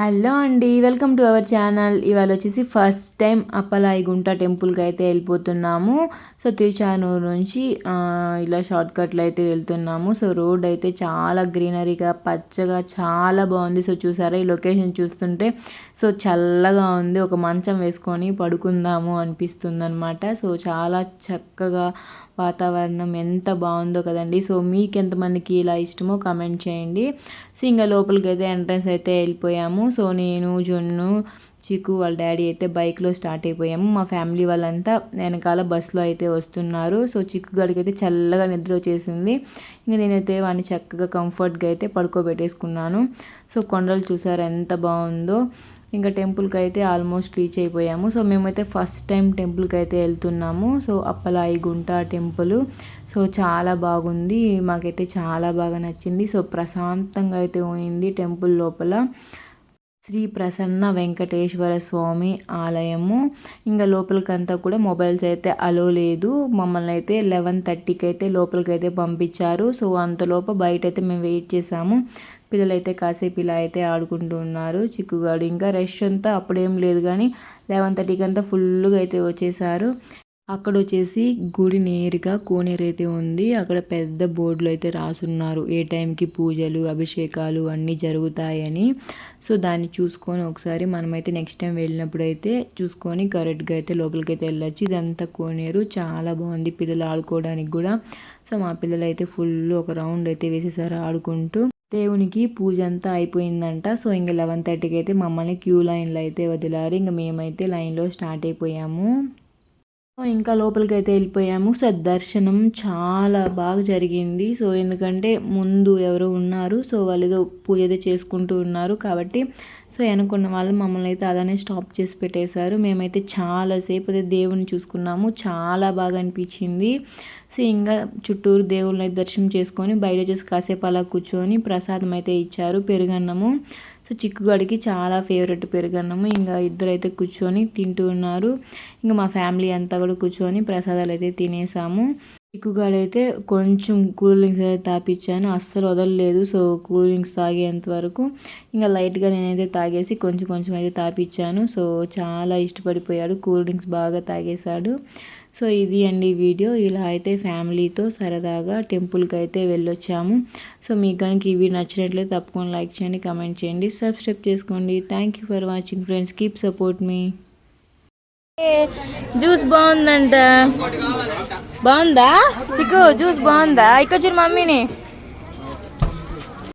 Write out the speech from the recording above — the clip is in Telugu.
హలో అండి వెల్కమ్ టు అవర్ ఛానల్. ఇవాళ వచ్చేసి ఫస్ట్ టైం అప్పలాయి గుంట టెంపుల్కి అయితే వెళ్ళిపోతున్నాము సో తిరుచానూరు నుంచి ఇలా షార్ట్కట్లో అయితే వెళ్తున్నాము. సో రోడ్ అయితే చాలా గ్రీనరీగా పచ్చగా చాలా బాగుంది సో చూసారా ఈ లొకేషన్ చూస్తుంటే? సో చల్లగా ఉంది. ఒక మంచం వేసుకొని పడుకుందాము అనిపిస్తుంది అనమాట సో చాలా చక్కగా వాతావరణం ఎంత బాగుందో కదండి. సో మీకు ఎంతమందికి ఇలా ఇష్టమో కమెంట్ చేయండి. సో ఇంకా లోపలికి అయితే ఎంట్రన్స్ అయితే వెళ్ళిపోయాము. సో నేను జొన్ను చిక్కు వాళ్ళ డాడీ అయితే బైక్లో స్టార్ట్ అయిపోయాము. మా ఫ్యామిలీ వాళ్ళంతా వెనకాల బస్సులో అయితే వస్తున్నారు. సో చిక్కు గడికి అయితే చల్లగా నిద్ర వచ్చేసింది. ఇంకా నేనైతే వాడిని చక్కగా కంఫర్ట్గా అయితే పడుకోబెట్టేసుకున్నాను. సో కొండలు చూసారు ఎంత బాగుందో. ఇంకా టెంపుల్కి అయితే ఆల్మోస్ట్ రీచ్ అయిపోయాము. సో మేమైతే ఫస్ట్ టైం టెంపుల్కి అయితే వెళ్తున్నాము. సో అప్పలాయి గుంట టెంపుల్. సో చాలా బాగుంది. మాకైతే చాలా బాగా నచ్చింది. సో ప్రశాంతంగా అయితే పోయింది టెంపుల్ లోపల. శ్రీ ప్రసన్న వెంకటేశ్వర స్వామి ఆలయము. ఇంకా లోపలికంతా కూడా మొబైల్స్ అయితే అలో లేదు. మమ్మల్ని అయితే లెవెన్ థర్టీకి అయితే లోపలికి అయితే పంపించారు. సో అంతలోపు బయట అయితే మేము వెయిట్ చేసాము. పిల్లలైతే కాసేపు ఇలా అయితే ఆడుకుంటూ ఉన్నారు. చిక్కుగాడు ఇంకా రష్ అంతా అప్పుడేం లేదు కానీ లెవెన్ థర్టీకి అంతా ఫుల్గా అయితే వచ్చేసారు. అక్కడ వచ్చేసి గుడి నేరుగా కోనేరు అయితే ఉంది. అక్కడ పెద్ద బోర్డులో అయితే రాసున్నారు. ఏ టైంకి పూజలు అభిషేకాలు అన్నీ జరుగుతాయని. సో దాన్ని చూసుకొని ఒకసారి మనమైతే నెక్స్ట్ టైం వెళ్ళినప్పుడు అయితే చూసుకొని కరెక్ట్గా అయితే లోపలికి అయితే వెళ్ళొచ్చు. ఇదంతా కోనేరు. చాలా బాగుంది. పిల్లలు ఆడుకోవడానికి కూడా. సో మా పిల్లలు అయితే ఫుల్ ఒక రౌండ్ అయితే వేసేసారు ఆడుకుంటూ. దేవునికి పూజ అంతా అయిపోయిందంట. సో ఇంకా లెవెన్ థర్టీకి అయితే మమ్మల్ని క్యూ లైన్లో అయితే వదిలారు. ఇంకా మేమైతే లైన్లో స్టార్ట్ అయిపోయాము. ఇంకా లోపలికి అయితే వెళ్ళిపోయాము. సో దర్శనం చాలా బాగా జరిగింది. సో ఎందుకంటే ముందు ఎవరో ఉన్నారు. సో వాళ్ళు ఏదో పూజ అయితే చేసుకుంటూ ఉన్నారు కాబట్టి. సో వెనుకున్న వాళ్ళు మమ్మల్ని అయితే అలానే స్టాప్ చేసి పెట్టేశారు. మేమైతే చాలాసేపు అయితే దేవుని చూసుకున్నాము. చాలా బాగా అనిపించింది. సో ఇంకా చుట్టూరు దేవుళ్ళని దర్శనం చేసుకొని బయట చేసి కాసేపు అలా కూర్చొని ప్రసాదం అయితే ఇచ్చారు. పెరుగన్నము. సో చిక్కుగాడికి చాలా ఫేవరెట్ పెరుగన్నము. ఇంకా ఇద్దరు అయితే కూర్చొని తింటూ ఉన్నారు. ఇంకా మా ఫ్యామిలీ అంతా కూడా కూర్చొని ప్రసాదాలు అయితే తినేసాము. చిక్కుగాడైతే కొంచెం కూల్ డ్రింక్స్ అయితే తాపించాను అస్సలు వదలలేదు. సో కూల్ డ్రింక్స్ తాగేంత వరకు ఇంకా లైట్గా నేనైతే తాగేసి కొంచెం కొంచెం అయితే తాపించాను సో చాలా ఇష్టపడిపోయాడు. కూల్ డ్రింక్స్ బాగా తాగేశాడు. సో ఇది అండి వీడియో. ఇలా అయితే ఫ్యామిలీతో సరదాగా టెంపుల్కి అయితే వెళ్ళొచ్చాము. సో మీకు కనుక ఇవి నచ్చినట్లయితే తప్పకుండా లైక్ చేయండి కమెంట్ చేయండి సబ్స్క్రైబ్ చేసుకోండి. Thank you for watching friends keep support me juice బాగుందంట. బాగుందా? చిక్కు జ్యూస్ బాగుందా? ఇక్కడ చూడు మమ్మీని.